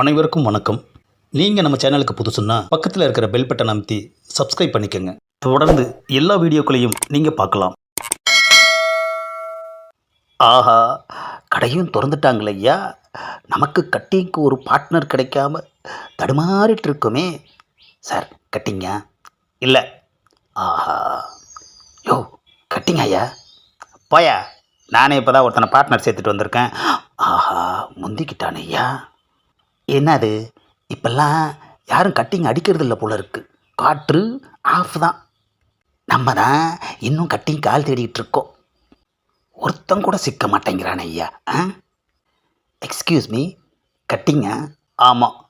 அனைவருக்கும் வணக்கம். நீங்கள் நம்ம சேனலுக்கு புதுசுன்னா பக்கத்தில் இருக்கிற பெல் பட்டன் அமைத்தி சப்ஸ்கிரைப் பண்ணிக்கோங்க. தொடர்ந்து எல்லா வீடியோக்களையும் நீங்கள் பார்க்கலாம். ஆஹா கடையும் திறந்துட்டாங்களே ஐயா. நமக்கு கட்டிங்க்கு ஒரு பார்ட்னர் கிடைக்காம தடுமாறிட்டு இருக்குமே. சார் கட்டிங்க இல்லை. ஆஹா. யோ கட்டிங்க ஐயா போயா. நானே இப்போ தான் ஒருத்தனை பார்ட்னர் சேர்த்துட்டு வந்திருக்கேன். ஆஹா முந்திக்கிட்டானே ஐயா. என்னது? இப்பெல்லாம் யாரும் கட்டிங் அடிக்கிறது இல்லை போல இருக்கு. காற்று ஆஃப் தான். நம்ம தான் இன்னும் கட்டிங் கால் தேடிட்டு இருக்கோம். ஒருத்தன் கூட சிக்க மாட்டேங்கிறான் ஐயா. ஆ? எக்ஸ்கியூஸ் மீ கட்டிங்க ஆமாம்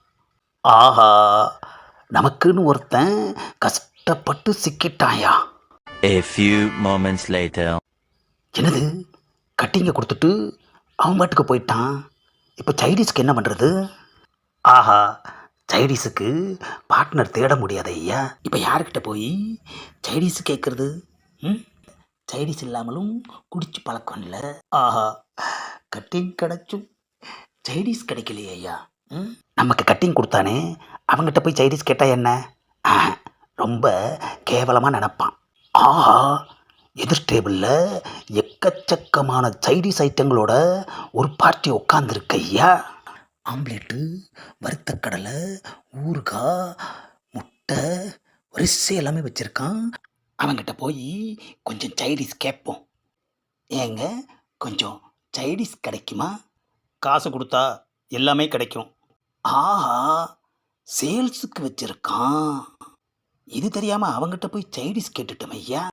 ஆஹா. நமக்குன்னு ஒருத்தன் கஷ்டப்பட்டு சிக்கிட்டாயா? A few moments later. என்னது? கட்டிங்க கொடுத்துட்டு அவன் பாட்டுக்கு போயிட்டான். இப்போ சைனீஸ்க்கு என்ன பண்ணுறது ஆஹா சைடிஸுக்கு பார்ட்னர் தேட முடியாது ஐயா. இப்போ யாருக்கிட்ட போய் சைடிஸ் கேட்குறது ம்? சைனீஸ் இல்லாமலும் குடிச்சு பழக்கம் இல்லை ஆஹா கட்டிங் கிடச்சும் சைடிஸ் கிடைக்கலையே ஐயா. ம்? நமக்கு கட்டிங் கொடுத்தானே அவங்ககிட்ட போய் சைடிஸ் கேட்டால் என்ன? ரொம்ப கேவலமாக நினப்பான். ஆஹா எதிர் டேபிளில் எக்கச்சக்கமான சைடிஸ் ஐட்டங்களோட ஒரு பார்ட்டி உட்காந்துருக்கு ஐயா. ஆம்லேட்டு வறுத்த கடலை ஊறுகாய் முட்டை வரிசை எல்லாமே வச்சுருக்கான். அவங்கிட்ட போய் கொஞ்சம் சைடிஸ் கேட்போம். ஏங்க கொஞ்சம் சைடிஸ் கிடைக்குமா? காசு கொடுத்தா எல்லாமே கிடைக்கும். ஆஹா சேல்ஸுக்கு வச்சுருக்கான். இது தெரியாமல் அவங்ககிட்ட போய் சைடிஸ் கேட்டுட்டோம் ஐயா.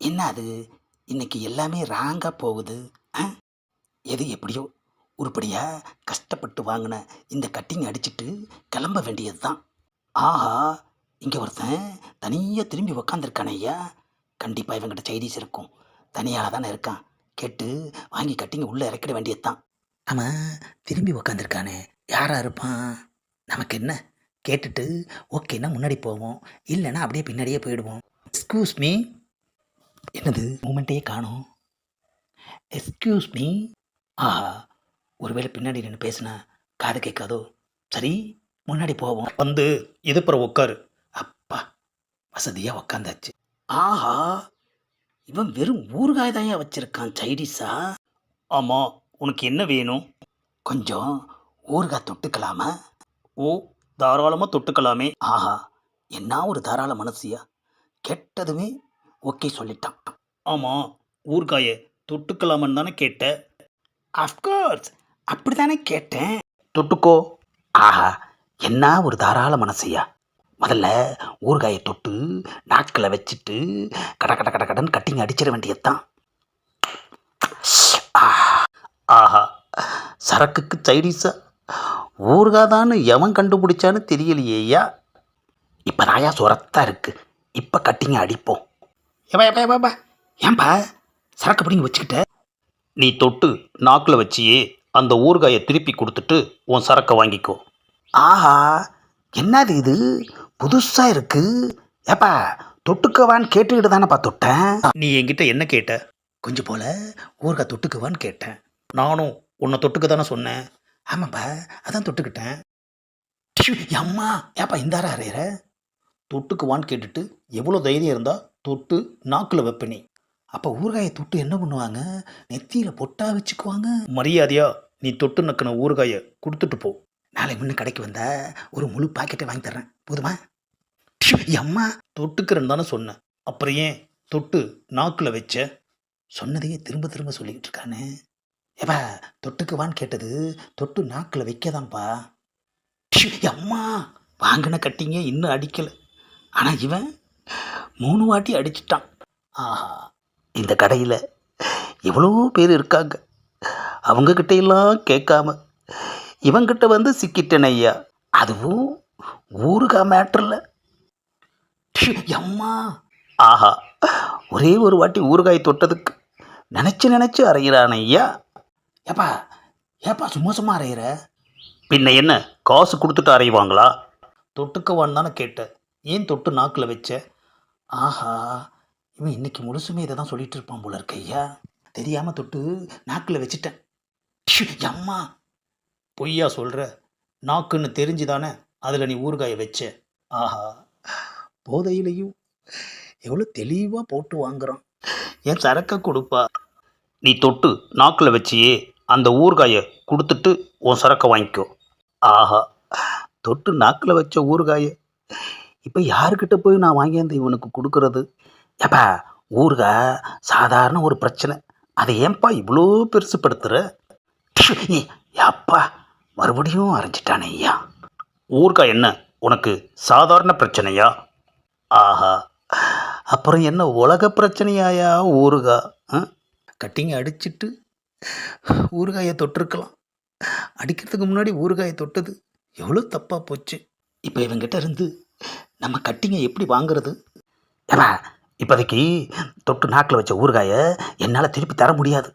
என்ன அது இன்னைக்கு எல்லாமே ராங்காக போகுது ஆ? எது எப்படியோ உருப்படியாக கஷ்டப்பட்டு வாங்கின இந்த கட்டிங் அடிச்சுட்டு கிளம்ப வேண்டியது தான் ஆஹா இங்கே ஒருத்தன் தனியாக திரும்பி உக்காந்துருக்கானே ஐயா. கண்டிப்பாக இவங்கிட்ட சைனீஸ் இருக்கும். தனியாக தானே இருக்கான். கேட்டு வாங்கி கட்டிங்க உள்ளே இறக்கிட வேண்டியது தான் அவன் திரும்பி உக்காந்துருக்கானே. யாரா இருப்பான்? நமக்கு என்ன? கேட்டுட்டு ஓகேன்னா முன்னாடி போவோம். இல்லைன்னா அப்படியே பின்னாடியே போயிடுவோம். எக்ஸ்கியூஸ் மீ என்னது? மூமெண்ட்டையே காணும். எக்ஸ்கியூஸ் மீ ஆஹா ஒருவேளை பின்னாடி நின்று பேசுனா காது கேட்காதோ? சரி முன்னாடி போவோம். வந்து எதுப்புறம் உட்காரு. அப்பா வசதியாக உக்காந்தாச்சு. ஆஹா இவன் வெறும் ஊறுகாய் தான் வச்சிருக்கான் சைடிஸா ஆமாம் உனக்கு என்ன வேணும்? கொஞ்சம் ஊறுகாய் தொட்டுக்கலாமா? ஓ தாராளமாக தொட்டுக்கலாமே. ஆஹா என்ன ஒரு தாராள மனசியா? கெட்டதுமே ஓகே சொல்லிட்டான். ஆமாம் ஊறுகாயை தொட்டுக்கலாமன்னு தானே கேட்ட. அஃப்கோர்ஸ் அப்படி தானே கேட்டேன். தொட்டுக்கோ. ஆஹா என்ன ஒரு தாராள மனசையா? முதல்ல ஊறுகாயை தொட்டு நாட்களை வச்சுட்டு கட கட கட கடன் கட்டிங் அடிச்சிட வேண்டியதுதான். ஆஹா சரக்குக்கு சைனீஸா ஊறுகாதான்னு எவன் கண்டுபிடிச்சான்னு தெரியலையேயா இப்போ ராயா சுரத்தா இருக்கு. இப்போ கட்டிங்க அடிப்போம். ஏப்பா ஏப்பா ஏப்பா, ஏப்பா ஏன்பா? சரக்கு பிடிங்க வச்சுக்கிட்ட. நீ தொட்டு நாக்கில் வச்சியே. அந்த ஊறுகாயை திருப்பி கொடுத்துட்டு உன் சரக்கை வாங்கிக்கோ. ஆஹா என்னது இது? புதுசாக இருக்கு. ஏப்பா தொட்டுக்கவான்னு கேட்டுக்கிட்டு தானேப்பா தொட்டேன்? நீ என்கிட்ட என்ன கேட்ட? கொஞ்சம் போல ஊறுகாய் தொட்டுக்குவான்னு கேட்டேன். நானும் உன்னை தொட்டுக்க தானே சொன்னேன். ஆமாப்பா அதான் தொட்டுக்கிட்டேன். அம்மா ஏப்பா இந்தாரா அறையிற? தொட்டுக்குவான்னு கேட்டுட்டு எவ்வளோ தைரியம் இருந்தா தொட்டு நாக்கில் வைப்ப நீ அப்போ ஊறுகாயை தொட்டு என்ன பண்ணுவாங்க? நெத்தியில் பொட்டா வச்சுக்குவாங்க. மரியாதையா நீ தொட்டு நக்கின ஊறுகாயை கொடுத்துட்டு போ. நாளை முன்ன கடைக்கு வந்தா ஒரு முழு பாக்கெட்டை வாங்கி தர்றேன். போதுமா? அம்மா! தொட்டுக்கிறேன்னு தானே சொன்னேன் அப்புறம் ஏன் தொட்டு நாக்கில் வச்ச? சொன்னதையே திரும்ப திரும்ப சொல்லிக்கிட்டு இருக்கானே. ஏப்பா தொட்டுக்குவான்னு கேட்டது தொட்டு நாக்கில் வைக்கதான்ப்பா. அம்மா! வாங்கின கட்டிங்க இன்னும் அடிக்கலை. ஆனால் இவன் மூணு வாட்டி அடிச்சிட்டான். ஆஹா! இந்த கடையில் எவ்வளோ பேர் இருக்காங்க. அவங்கக்கிட்ட எல்லாம் கேட்காம இவங்கிட்ட வந்து சிக்கிட்டேன் ஐயா. அதுவும் ஊருகா மேட்டரில். அம்மா. ஆஹா ஒரே ஒரு வாட்டி ஊறுகாய் தொட்டதுக்கு நினச்சி நினச்சி அறையிறான் ஐயா. ஏப்பா ஏப்பா சும்மா சும்மா அறையிற பின்ன என்ன காசு கொடுத்துட்டு அறையுவாங்களா தொட்டுக்கவான்னு தானே கேட்டேன். ஏன் தொட்டு நாக்கில் வச்ச? ஆஹா இவன் இன்னைக்கு முழுசுமே இதை தான் சொல்லிட்டு இருப்பான் போல இருக்கு ஐயா. தெரியாமல் தொட்டு நாக்கில் வச்சிட்டேன். அம்மா பொய்யா சொல்கிற நாக்குன்னு தெரிஞ்சு தானே அதில் நீ ஊறுகாயை வச்ச. ஆஹா. போதையிலையும் எவ்வளோ தெளிவாக போட்டு வாங்குறான். என் சரக்கை கொடுப்பா. நீ தொட்டு நாக்கில் வச்சியே அந்த ஊறுகாயை கொடுத்துட்டு உன் சரக்கை வாங்கிக்கோ. ஆஹா. தொட்டு நாக்கில் வச்ச ஊறுகாயை இப்போ யாருக்கிட்ட போய் நான் வாங்கியாந்து இவனுக்கு கொடுக்கறது? ஏப்பா ஊறுகாய் சாதாரண ஒரு பிரச்சனை. அதை ஏன்பா இவ்வளோ பெருசுப்படுத்துகிற அப்பா மறுபடியும் அரைஞ்சிட்டானே ஐயா. ஊறுகாய் என்ன உனக்கு சாதாரண பிரச்சனையா? ஆஹா அப்புறம் என்ன உலக பிரச்சனையாயா ஊருகா கட்டிங்க அடிச்சிட்டு ஊறுகாயை தொட்டிருக்கலாம். அடிக்கிறதுக்கு முன்னாடி ஊறுகாயை தொட்டது எவ்வளோ தப்பாக போச்சு. இப்போ இவங்கிட்ட இருந்து நம்ம கட்டிங்க எப்படி வாங்குறது? ஏப்பா இப்போதைக்கு தொட்டு நாக்கில் வச்ச ஊறுகாயை என்னால் திருப்பி தர முடியாது.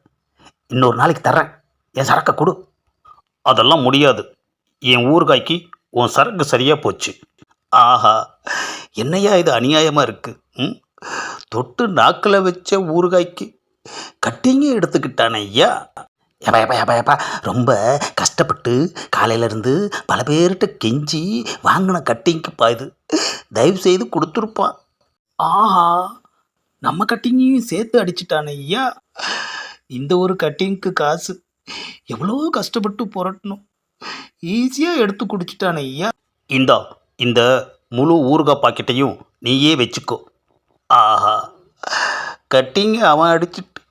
இன்னொரு நாளைக்கு தரேன் என் சரக்கை கொடு. அதெல்லாம் முடியாது. என் ஊறுகாய்க்கு உன் சரக்கு சரியாக போச்சு. ஆஹா என்னையா இது அநியாயமாக இருக்குது ம்? தொட்டு நாக்கில் வச்ச ஊறுகாய்க்கு கட்டிங்க எடுத்துக்கிட்டானே ஐயா. எப்பா எப்பா எப்பா எப்பா ரொம்ப கஷ்டப்பட்டு காலையிலேருந்து பல பேர்கிட்ட கெஞ்சி வாங்கின கட்டிங்க்குப்பா இது. தயவு செய்து கொடுத்துருப்பான் ஆஹா நம்ம கட்டிங்கையும் சேர்த்து அடிச்சிட்டானே ஐயா. இந்த ஒரு கட்டிங்க்கு காசு எவ்வளோ கஷ்டப்பட்டு புரட்டணும். ஈஸியாக எடுத்து குடிச்சிட்டானே ஐயா. இந்தா இந்த முழு ஊறுகாய் பாக்கெட்டையும் நீயே வச்சுக்கோ. ஆஹா கட்டிங்க அவன் அடிச்சிட்டு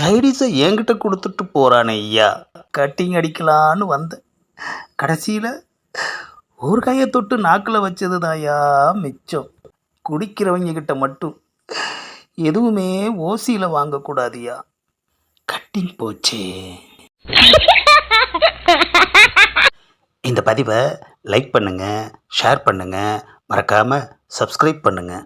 சைடிஸை என்கிட்ட கொடுத்துட்டு போகிறானே ஐயா. கட்டிங் அடிக்கலான்னு வந்தேன். கடைசியில் ஊறுகாயை தொட்டு நாக்கில் வச்சது தாயா மிச்சம். குடிக்கிறவங்க கிட்ட மட்டும் எதுவுமே ஓசியில் வாங்கக்கூடாதியா? கட்டிங் போச்சே. இந்த பதிவை லைக் பண்ணுங்கள் ஷேர் பண்ணுங்கள் மறக்காமல் சப்ஸ்கிரைப் பண்ணுங்கள்